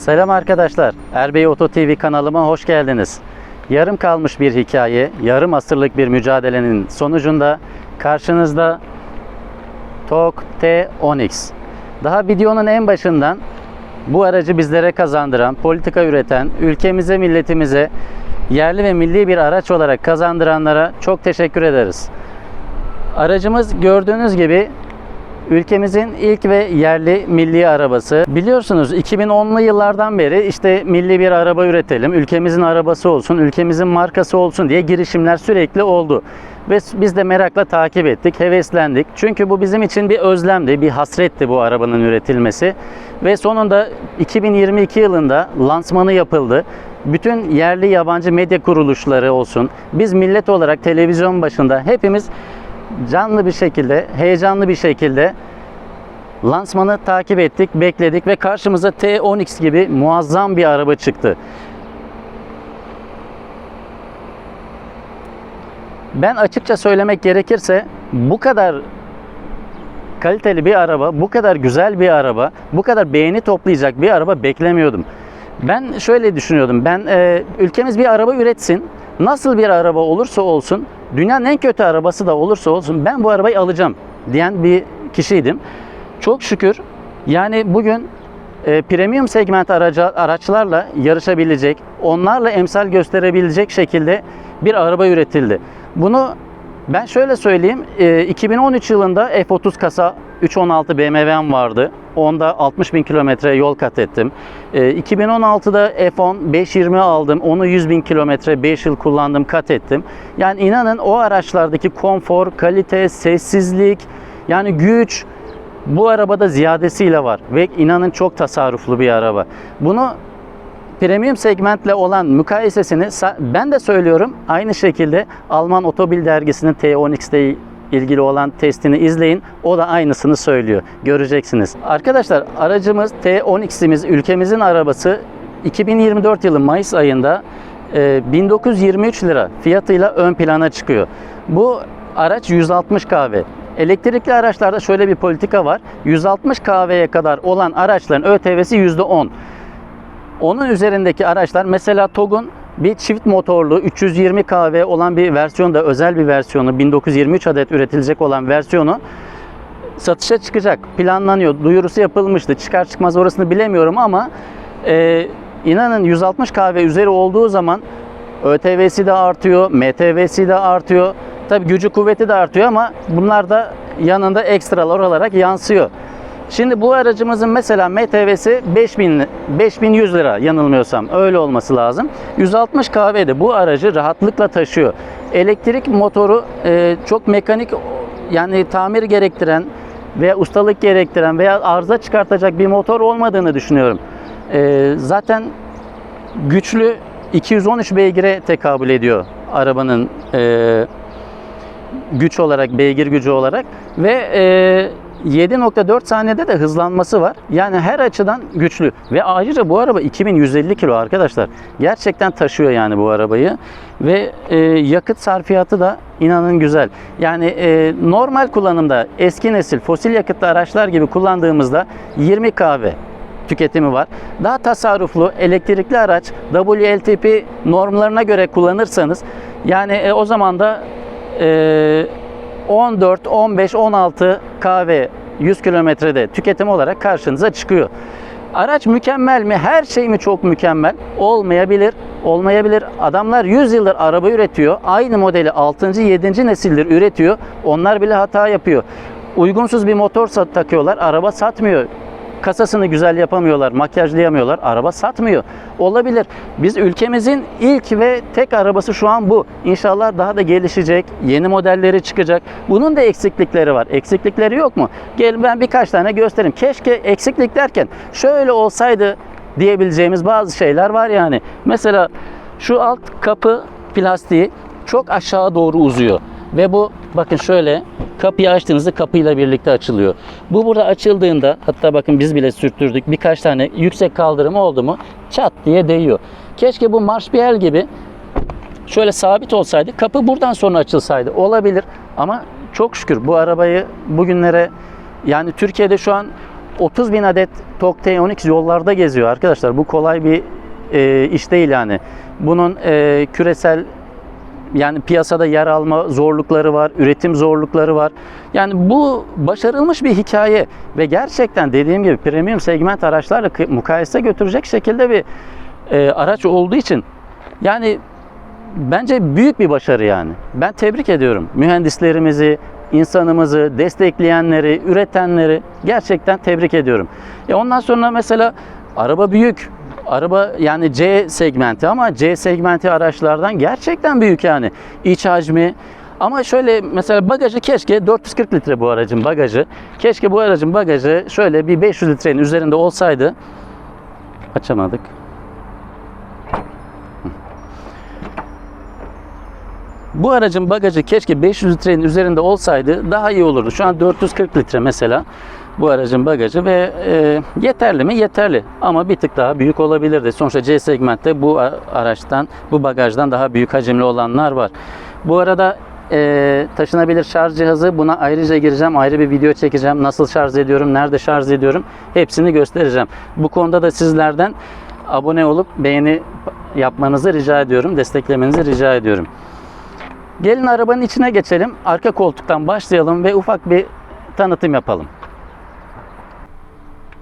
Selam arkadaşlar. Erbey Oto TV kanalıma hoş geldiniz. Yarım kalmış bir hikaye, yarım asırlık bir mücadelenin sonucunda karşınızda TOG T10X. Daha videonun en başından bu aracı bizlere kazandıran, politika üreten, ülkemize, milletimize yerli ve milli bir araç olarak kazandıranlara çok teşekkür ederiz. Aracımız gördüğünüz gibi Ülkemizin ilk ve yerli milli arabası. Biliyorsunuz 2010'lu yıllardan beri işte milli bir araba üretelim, ülkemizin arabası olsun, ülkemizin markası olsun diye girişimler sürekli oldu. Ve biz de merakla takip ettik, heveslendik. Çünkü bu bizim için bir özlemdi, bir hasretti bu arabanın üretilmesi. Ve sonunda 2022 yılında lansmanı yapıldı. Bütün yerli yabancı medya kuruluşları olsun, biz millet olarak televizyon başında hepimiz canlı bir şekilde, heyecanlı bir şekilde lansmanı takip ettik, bekledik ve karşımıza T10X gibi muazzam bir araba çıktı. Ben açıkça söylemek gerekirse bu kadar kaliteli bir araba, bu kadar güzel bir araba, bu kadar beğeni toplayacak bir araba beklemiyordum. Ben şöyle düşünüyordum. Ben e, ülkemiz bir araba üretsin. Nasıl bir araba olursa olsun, dünyanın en kötü arabası da olursa olsun ben bu arabayı alacağım diyen bir kişiydim. Çok şükür yani bugün e, premium segment araca, araçlarla yarışabilecek, onlarla emsal gösterebilecek şekilde bir araba üretildi. Bunu ben şöyle söyleyeyim, e, 2013 yılında F30 kasa 316 BMW'm vardı. Onda 60 bin kilometre yol kat ettim. E, 2016'da F10 520 aldım. Onu 100 bin kilometre 5 yıl kullandım, kat ettim. Yani inanın o araçlardaki konfor, kalite, sessizlik, yani güç bu arabada ziyadesiyle var. Ve inanın çok tasarruflu bir araba. Bunu premium segmentle olan mukayesesini ben de söylüyorum. Aynı şekilde Alman Otobil dergisinin T10X'te ilgili olan testini izleyin. O da aynısını söylüyor. Göreceksiniz. Arkadaşlar aracımız T10X'imiz ülkemizin arabası 2024 yılı Mayıs ayında e, 1923 lira fiyatıyla ön plana çıkıyor. Bu araç 160 kahve. Elektrikli araçlarda şöyle bir politika var. 160 kahveye kadar olan araçların ÖTV'si %10. Onun üzerindeki araçlar mesela TOG'un bir çift motorlu 320 kW olan bir versiyonu da özel bir versiyonu 1923 adet üretilecek olan versiyonu satışa çıkacak. Planlanıyor. Duyurusu yapılmıştı. Çıkar çıkmaz orasını bilemiyorum ama e, inanın 160 kahve üzeri olduğu zaman ÖTV'si de artıyor, MTV'si de artıyor. Tabi gücü kuvveti de artıyor ama bunlar da yanında ekstralar olarak yansıyor. Şimdi bu aracımızın mesela MTV'si 5000 5100 lira yanılmıyorsam öyle olması lazım. 160 kahvede bu aracı rahatlıkla taşıyor. Elektrik motoru e, çok mekanik yani tamir gerektiren veya ustalık gerektiren veya arıza çıkartacak bir motor olmadığını düşünüyorum. E, zaten güçlü 213 beygire tekabül ediyor arabanın e, güç olarak, beygir gücü olarak ve e, 7.4 saniyede de hızlanması var. Yani her açıdan güçlü. Ve ayrıca bu araba 2150 kilo arkadaşlar. Gerçekten taşıyor yani bu arabayı. Ve e, yakıt sarfiyatı da inanın güzel. Yani e, normal kullanımda eski nesil fosil yakıtlı araçlar gibi kullandığımızda 20 kahve tüketimi var. Daha tasarruflu elektrikli araç WLTP normlarına göre kullanırsanız yani e, o zaman da e, 14, 15, 16 kahve 100 kilometrede tüketim olarak karşınıza çıkıyor. Araç mükemmel mi? Her şey mi çok mükemmel? Olmayabilir. Olmayabilir. Adamlar 100 yıldır araba üretiyor. Aynı modeli 6. 7. nesildir üretiyor. Onlar bile hata yapıyor. Uygunsuz bir motor takıyorlar. Araba satmıyor. Kasasını güzel yapamıyorlar, makyajlayamıyorlar. Araba satmıyor. Olabilir. Biz ülkemizin ilk ve tek arabası şu an bu. İnşallah daha da gelişecek. Yeni modelleri çıkacak. Bunun da eksiklikleri var. Eksiklikleri yok mu? Gel ben birkaç tane göstereyim. Keşke eksiklik derken şöyle olsaydı diyebileceğimiz bazı şeyler var yani. Mesela şu alt kapı plastiği çok aşağı doğru uzuyor. Ve bu bakın şöyle kapıyı açtığınızda kapıyla birlikte açılıyor. Bu burada açıldığında hatta bakın biz bile sürttürdük birkaç tane yüksek kaldırım oldu mu çat diye değiyor. Keşke bu marşpiyel gibi şöyle sabit olsaydı kapı buradan sonra açılsaydı olabilir ama çok şükür bu arabayı bugünlere yani Türkiye'de şu an 30 bin adet TOG T12 yollarda geziyor arkadaşlar. Bu kolay bir e, iş değil yani. Bunun e, küresel yani piyasada yer alma zorlukları var, üretim zorlukları var. Yani bu başarılmış bir hikaye ve gerçekten dediğim gibi premium segment araçlarla mukayese götürecek şekilde bir e, araç olduğu için yani bence büyük bir başarı yani. Ben tebrik ediyorum mühendislerimizi, insanımızı, destekleyenleri, üretenleri gerçekten tebrik ediyorum. E ondan sonra mesela araba büyük. Araba yani C segmenti ama C segmenti araçlardan gerçekten büyük yani. İç hacmi ama şöyle mesela bagajı keşke 440 litre bu aracın bagajı. Keşke bu aracın bagajı şöyle bir 500 litrenin üzerinde olsaydı. Açamadık. Bu aracın bagajı keşke 500 litrenin üzerinde olsaydı daha iyi olurdu. Şu an 440 litre mesela bu aracın bagajı ve e, yeterli mi? Yeterli. Ama bir tık daha büyük olabilirdi. Sonuçta C segmentte bu araçtan, bu bagajdan daha büyük hacimli olanlar var. Bu arada e, taşınabilir şarj cihazı buna ayrıca gireceğim. Ayrı bir video çekeceğim. Nasıl şarj ediyorum, nerede şarj ediyorum hepsini göstereceğim. Bu konuda da sizlerden abone olup beğeni yapmanızı rica ediyorum. Desteklemenizi rica ediyorum. Gelin arabanın içine geçelim. Arka koltuktan başlayalım ve ufak bir tanıtım yapalım.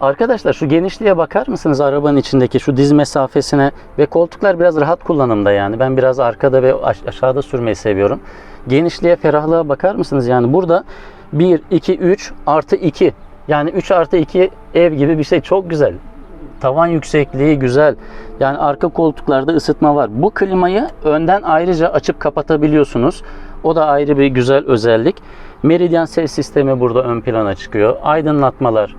Arkadaşlar şu genişliğe bakar mısınız arabanın içindeki şu diz mesafesine ve koltuklar biraz rahat kullanımda yani. Ben biraz arkada ve aş- aşağıda sürmeyi seviyorum. Genişliğe, ferahlığa bakar mısınız? Yani burada 1, 2, 3 artı 2 yani 3 artı 2 ev gibi bir şey çok güzel. Tavan yüksekliği güzel. Yani arka koltuklarda ısıtma var. Bu klimayı önden ayrıca açıp kapatabiliyorsunuz. O da ayrı bir güzel özellik. Meridian ses sistemi burada ön plana çıkıyor. Aydınlatmalar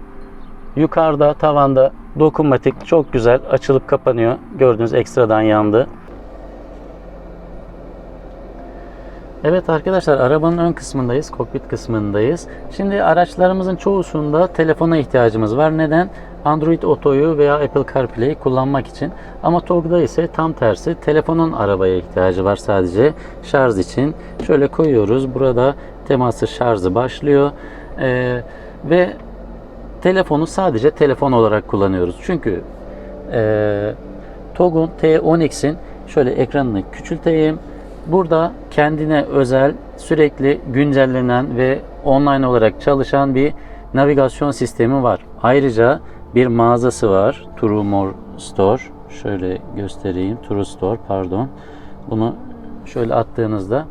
yukarıda tavanda dokunmatik çok güzel açılıp kapanıyor. Gördüğünüz ekstradan yandı. Evet arkadaşlar arabanın ön kısmındayız, kokpit kısmındayız. Şimdi araçlarımızın çoğusunda telefona ihtiyacımız var. Neden? Android Auto'yu veya Apple CarPlay'i kullanmak için. Ama TOG'da ise tam tersi telefonun arabaya ihtiyacı var sadece şarj için. Şöyle koyuyoruz. Burada teması şarjı başlıyor. Ee, ve telefonu sadece telefon olarak kullanıyoruz. Çünkü e, TOG'un T10X'in şöyle ekranını küçülteyim. Burada kendine özel sürekli güncellenen ve online olarak çalışan bir navigasyon sistemi var. Ayrıca bir mağazası var. True More Store. Şöyle göstereyim. True Store pardon. Bunu şöyle attığınızda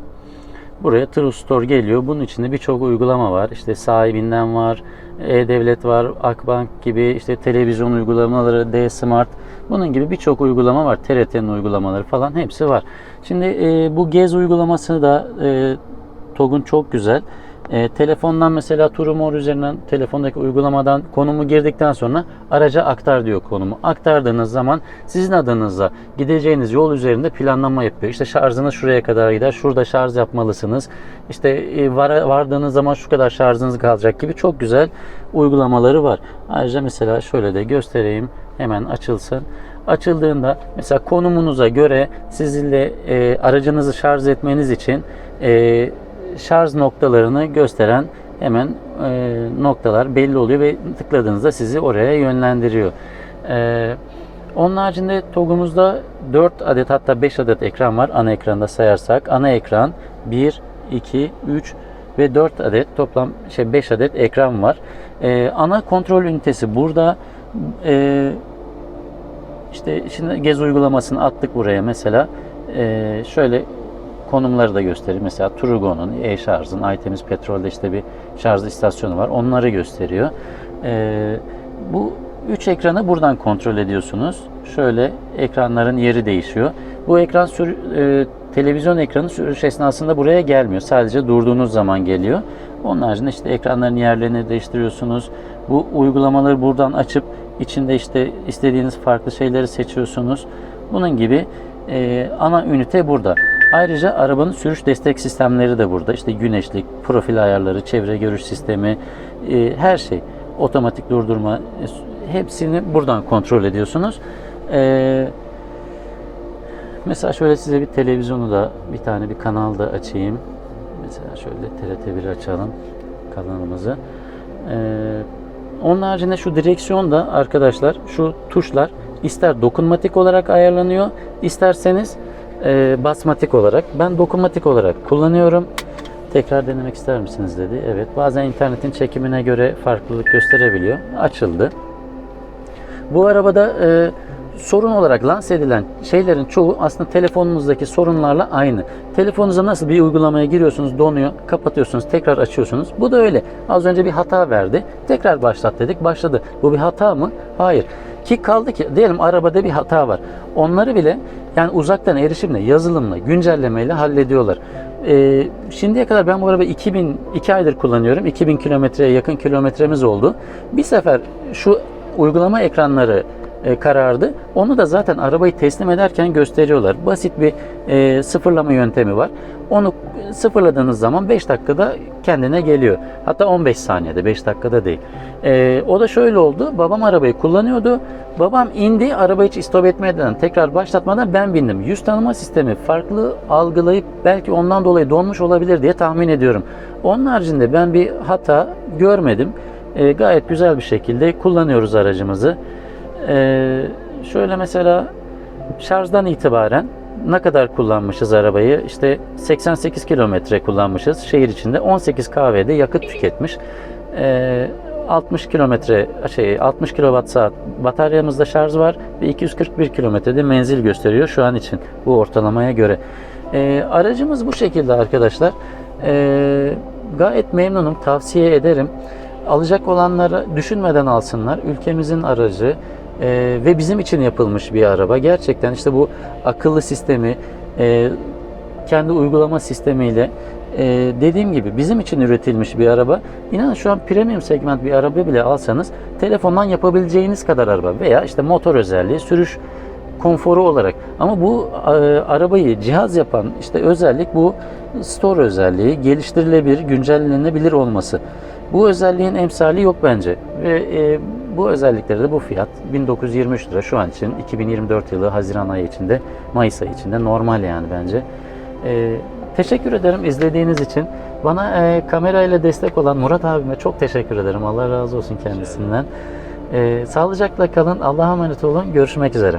Buraya True Store geliyor. Bunun içinde birçok uygulama var. İşte sahibinden var, E-Devlet var, Akbank gibi işte televizyon uygulamaları, D-Smart. Bunun gibi birçok uygulama var. TRT'nin uygulamaları falan hepsi var. Şimdi e, bu Gez uygulaması da e, TOG'un çok güzel. E, telefondan mesela Turumor üzerinden telefondaki uygulamadan konumu girdikten sonra araca aktar diyor konumu. Aktardığınız zaman sizin adınıza gideceğiniz yol üzerinde planlama yapıyor. İşte şarjınız şuraya kadar gider. Şurada şarj yapmalısınız. İşte e, var, vardığınız zaman şu kadar şarjınız kalacak gibi çok güzel uygulamaları var. Ayrıca mesela şöyle de göstereyim. Hemen açılsın. Açıldığında mesela konumunuza göre sizinle e, aracınızı şarj etmeniz için e, şarj noktalarını gösteren hemen e, noktalar belli oluyor ve tıkladığınızda sizi oraya yönlendiriyor. E, onun haricinde TOG'umuzda 4 adet hatta 5 adet ekran var ana ekranda sayarsak. Ana ekran 1, 2, 3 ve 4 adet toplam şey 5 adet ekran var. E, ana kontrol ünitesi burada. E, işte şimdi gez uygulamasını attık buraya mesela. E, şöyle konumları da gösterir. Mesela Turgo'nun, e-şarjın, iTemiz Petrol'de işte bir şarj istasyonu var. Onları gösteriyor. Ee, bu üç ekranı buradan kontrol ediyorsunuz. Şöyle ekranların yeri değişiyor. Bu ekran sür, e, televizyon ekranı sürüş esnasında buraya gelmiyor. Sadece durduğunuz zaman geliyor. Onun haricinde işte ekranların yerlerini değiştiriyorsunuz. Bu uygulamaları buradan açıp içinde işte istediğiniz farklı şeyleri seçiyorsunuz. Bunun gibi e, ana ünite burada. Ayrıca arabanın sürüş destek sistemleri de burada. İşte güneşlik, profil ayarları, çevre görüş sistemi, e, her şey. Otomatik durdurma, e, hepsini buradan kontrol ediyorsunuz. E, mesela şöyle size bir televizyonu da, bir tane bir kanal da açayım. Mesela şöyle TRT1 açalım kanalımızı. E, Onun haricinde şu direksiyon da arkadaşlar şu tuşlar ister dokunmatik olarak ayarlanıyor isterseniz e, basmatik olarak. Ben dokunmatik olarak kullanıyorum. Tekrar denemek ister misiniz dedi. Evet bazen internetin çekimine göre farklılık gösterebiliyor. Açıldı. Bu arabada e, sorun olarak lanse edilen şeylerin çoğu aslında telefonunuzdaki sorunlarla aynı. Telefonunuza nasıl bir uygulamaya giriyorsunuz, donuyor, kapatıyorsunuz, tekrar açıyorsunuz. Bu da öyle. Az önce bir hata verdi. Tekrar başlat dedik, başladı. Bu bir hata mı? Hayır. Ki kaldı ki diyelim arabada bir hata var. Onları bile yani uzaktan erişimle, yazılımla, güncellemeyle hallediyorlar. Ee, şimdiye kadar ben bu arabayı 2000 2 aydır kullanıyorum. 2000 kilometreye yakın kilometremiz oldu. Bir sefer şu uygulama ekranları karardı. Onu da zaten arabayı teslim ederken gösteriyorlar. Basit bir e, sıfırlama yöntemi var. Onu sıfırladığınız zaman 5 dakikada kendine geliyor. Hatta 15 saniyede 5 dakikada değil. E, o da şöyle oldu. Babam arabayı kullanıyordu. Babam indi arabayı hiç istop etmeden tekrar başlatmadan ben bindim. Yüz tanıma sistemi farklı algılayıp belki ondan dolayı donmuş olabilir diye tahmin ediyorum. Onun haricinde ben bir hata görmedim. E, gayet güzel bir şekilde kullanıyoruz aracımızı. Ee, şöyle mesela şarjdan itibaren ne kadar kullanmışız arabayı? İşte 88 kilometre kullanmışız şehir içinde. 18 kahvede yakıt tüketmiş. Ee, 60 kilometre şey 60 kilowatt saat bataryamızda şarj var ve 241 kilometrede menzil gösteriyor şu an için bu ortalamaya göre. Ee, aracımız bu şekilde arkadaşlar. Ee, gayet memnunum. Tavsiye ederim. Alacak olanları düşünmeden alsınlar. Ülkemizin aracı e, ve bizim için yapılmış bir araba. Gerçekten işte bu akıllı sistemi, e, kendi uygulama sistemiyle e, dediğim gibi bizim için üretilmiş bir araba. İnanın şu an premium segment bir araba bile alsanız telefondan yapabileceğiniz kadar araba veya işte motor özelliği, sürüş konforu olarak. Ama bu e, arabayı cihaz yapan işte özellik bu store özelliği, geliştirilebilir, güncellenebilir olması. Bu özelliğin emsali yok bence. Ve e, bu özellikleri de bu fiyat 1923 lira şu an için 2024 yılı Haziran ayı içinde, Mayıs ayı içinde normal yani bence. E, teşekkür ederim izlediğiniz için. Bana e, kamerayla destek olan Murat abime çok teşekkür ederim. Allah razı olsun kendisinden. E, sağlıcakla kalın. Allah'a emanet olun. Görüşmek üzere.